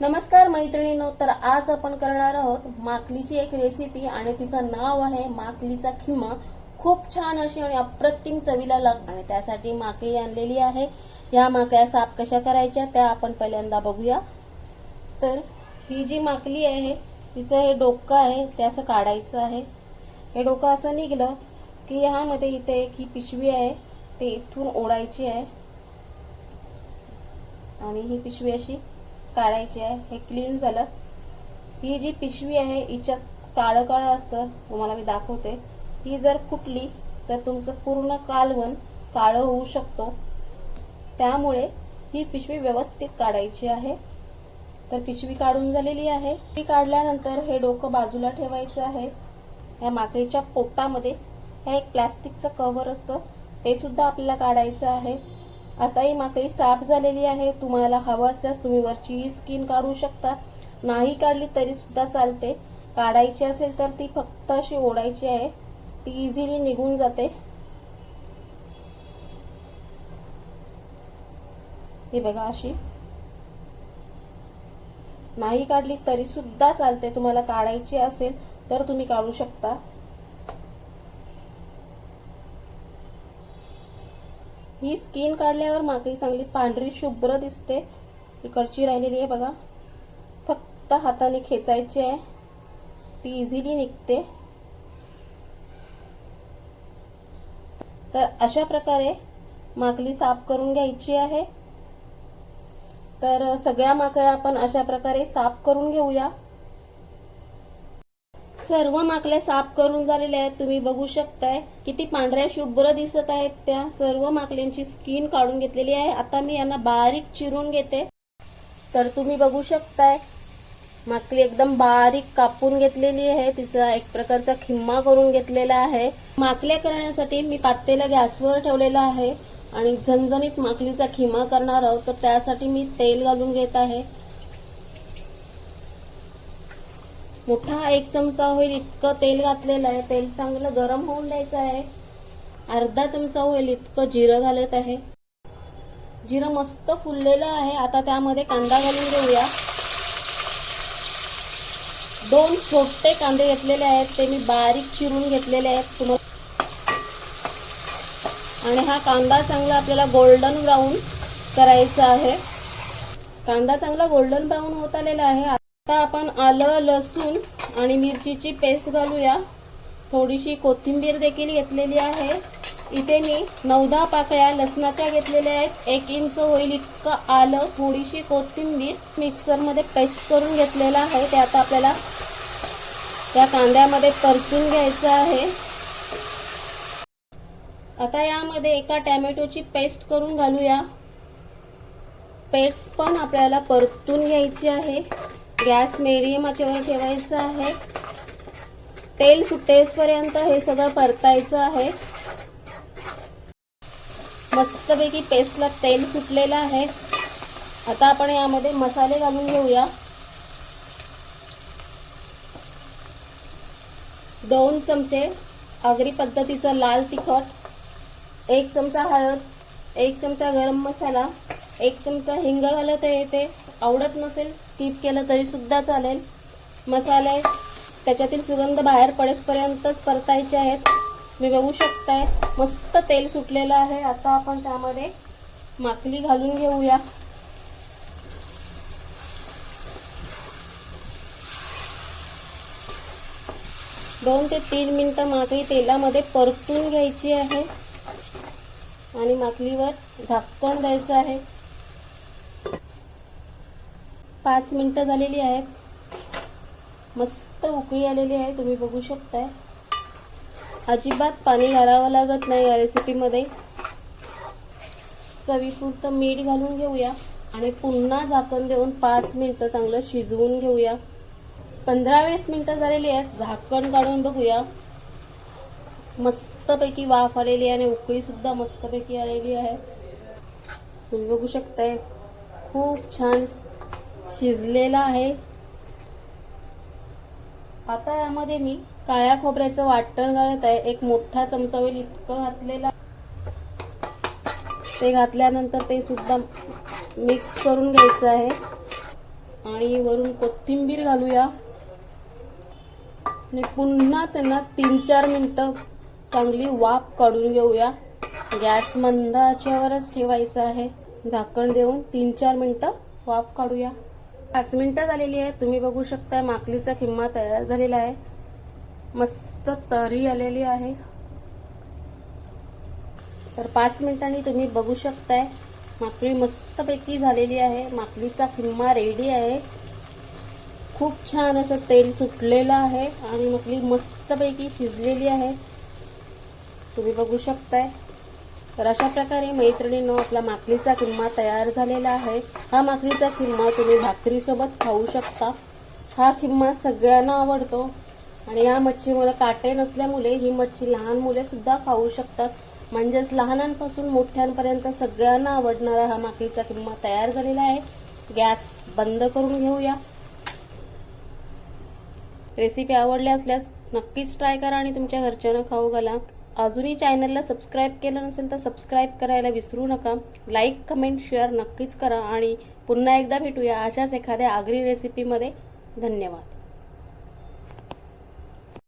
नमस्कार मैत्रिणींनो तर आज आपण करणार आहोत माकलीची एक रेसिपी आणि तिचं नाव आहे माकलीचा खिमा. खूप छान अशी आणि अप्रतिम चवीला लाग आणि त्यासाठी माकली आणलेली आहे. या माकल्या साफ कशा करायच्या त्या आपण पहिल्यांदा बघूया. तर ही जी माकली आहे तिचं हे डोकं आहे ते असं काढायचं आहे. हे डोकं असं निघलं की ह्यामध्ये इथे एक ही पिशवी आहे ते इथून ओढायची आहे. आणि ही पिशवी अशी काढायची आहे हे क्लीन झालं. ही जी पिशवी आहे हिच्यात काळं काळं असतं तुम्हाला मी दाखवते. ही जर फुटली तर तुमचं पूर्ण कालवण काळं होऊ शकतो. त्यामुळे ही पिशवी व्यवस्थित काढायची आहे. तर पिशवी काढून झालेली आहे. पिशवी काढल्यानंतर हे डोकं बाजूला ठेवायचं आहे. या माकडीच्या पोटामध्ये हे एक प्लॅस्टिकचं कव्हर असतं ते सुद्धा आपल्याला काढायचं आहे. आता ही माकळी साफ झालेली आहे. तुम्हाला हवं असल्यास तुम्ही वरचीही स्किन काढू शकता. नाही काढली तरी सुद्धा चालते. काढायची असेल तर ती फक्त अशी ओढायची आहे. ती इझिली निघून जाते. हे बघा अशी. नाही काढली तरी सुद्धा चालते. तुम्हाला काढायची असेल तर तुम्ही काढू शकता. ही स्किन काढल्यावर माकडी चांगली पांढरी शुभ्र दिसते. इकडची राहिलेली आहे बघा. फक्त हाताने खेचायची आहे. ती इझिली निघते. तर अशा प्रकारे माकली साफ करून घ्यायची आहे. तर सगळ्या माकळ्या आपण अशा प्रकारे साफ करून घेऊया. सर्व माकल्या साफ करून झालेल्या आहेत. तुम्ही बघू शकताय. किती पांढऱ्या शुभ्र दिसत आहेत त्या. सर्व माकल्यांची स्किन काढून घेतलेली आहे. आता मी यांना बारीक चिरून घेते. तर तुम्ही बघू शकताय. माकली एकदम बारीक कापून घेतलेली आहे. तिचा एक प्रकारचा खिम्मा करून घेतलेला आहे. माकल्या करण्यासाठी मी पातेला गॅसवर ठेवलेला आहे. आणि झणझणीत माकलीचा खिमा करणार आहोत. तर त्यासाठी मी तेल घालून घेत आहे. मोठा एक चमचा होईल इतकं तेल घातलेलं आहे. तेल चांगलं गरम होऊन द्यायचं आहे. अर्धा चमचा होईल इतकं जिरं घालत आहे. जिरं मस्त फुललेलं आहे. आता त्यामध्ये कांदा घालून घेऊया. दोन छोटे कांदे घेतलेले आहेत. ते मी बारीक चिरून घेतलेले आहेत. तुम्हाला आणि हा कांदा चांगला आपल्याला गोल्डन ब्राऊन करायचा आहे. कांदा चांगला गोल्डन ब्राऊन होत आलेला आहे. आता आपण आलं लसूण आणि मिरचीची पेस्ट घालूया. थोडीशी कोथिंबीर देखील घेतलेली आहे. इथे मी नऊ दहा पाकळ्या लसणाच्या घेतलेल्या आहेत. एक इंच होईल इतकं आलं. थोडीशी कोथिंबीर मिक्सरमध्ये पेस्ट करून घेतलेलं आहे. ते आता आपल्याला त्या कांद्यामध्ये परतून घ्यायचं आहे. आता यामध्ये एका टॅमॅटोची पेस्ट करून घालूया. पेस्ट पण आपल्याला परतून घ्यायची आहे. गॅस मिडियम आचेवर ठेवायचा आहे. तेल सुटेसपर्यंत हे सगळं परतायचं आहे. मस्तपैकी पेस्टला तेल सुटलेलं आहे. आता आपण यामध्ये मसाले घालून घेऊया. दोन चमचे आगरी पद्धतीचं लाल तिखट एक चमचा हळद एक चमचा गरम मसाला एक चमचा हिंग घालत आहे ते आवडत नसेल स्किप केलं तरी सुद्धा चालेल. मसाले त्याच्यातील सुगंध बाहेर पडेसपर्यंतच परतायचे आहेत. मी बघू शकताय मस्त तेल सुटलेलं आहे. आता आपण त्यामध्ये माकली घालून घेऊया. दोन ते तीन मिनटं माकली तेलामध्ये परतून घ्यायची आहे. आणि माकलीवर झाकण द्यायचं आहे. पाच मिनटं झालेली आहेत. मस्त उकळी आलेली आहे तुम्ही बघू शकताय. अजिबात पाणी घालावं लागत नाही या रेसिपीमध्ये चवीपुरतं मीठ घालून घेऊया आणि पुन्हा झाकण देऊन पाच मिनटं चांगलं शिजवून घेऊया. पंधरा वीस मिनटं झालेली आहेत झाकण काढून बघूया. मस्तपैकी वाफ आलेली आहे आणि उकळीसुद्धा मस्तपैकी आलेली आहे. तुम्ही बघू शकताय खूप छान शिजलेला आहे. आता यामध्ये मी काळ्या खोबऱ्याचं वाटण घालत आहे. एक मोठा चमचा होईल इतकं घातलेला. ते घातल्यानंतर ते सुद्धा मिक्स करून घ्यायचं आहे. आणि वरून कोथिंबीर घालूया. आणि पुन्हा त्यांना तीन चार मिनटं चांगली वाफ काढून घेऊया. गॅस मंदाच्यावरच ठेवायचा आहे. झाकण देऊन तीन चार मिनटं वाफ काढूया. पाच मिनटं झालेली आहे. तुम्ही बघू शकता माकलीचा किंमा तयार झालेला आहे. मस्त तरी आलेली आहे. तर पाच मिनिटांनी तुम्ही बघू शकताय. माकळी मस्तपैकी झालेली आहे. माकलीचा किंमा रेडी आहे. खूप छान असं तेल सुटलेलं आहे आणि मकली मस्तपैकी शिजलेली आहे. तुम्ही बघू शकताय. तर अशा प्रकारे मैत्रिणींनो आपला माकलीचा किंमा तयार झालेला आहे. हा माकलीचा किंमा तुम्ही भाकरीसोबत खाऊ शकता. हा किंमा सगळ्यांना आवडतो. आणि या मच्छीमुळे काटे नसल्यामुळे ही मच्छी लहान मुलेसुद्धा खाऊ शकतात. म्हणजेच लहानांपासून मोठ्यांपर्यंत सगळ्यांना आवडणारा हा माकलीचा किंमा तयार झालेला आहे. गॅस बंद करून घेऊया. रेसिपी आवडली असल्यास नक्कीच ट्राय करा आणि तुमच्या घरच्यांना खाऊ घाला. अजूनही चॅनलला सबस्क्राईब केलं नसेल तर सबस्क्राईब करायला विसरू नका. लाईक कमेंट शेअर नक्कीच करा आणि पुन्हा एकदा भेटूया अशाच एखाद्या आगरी रेसिपीमध्ये धन्यवाद.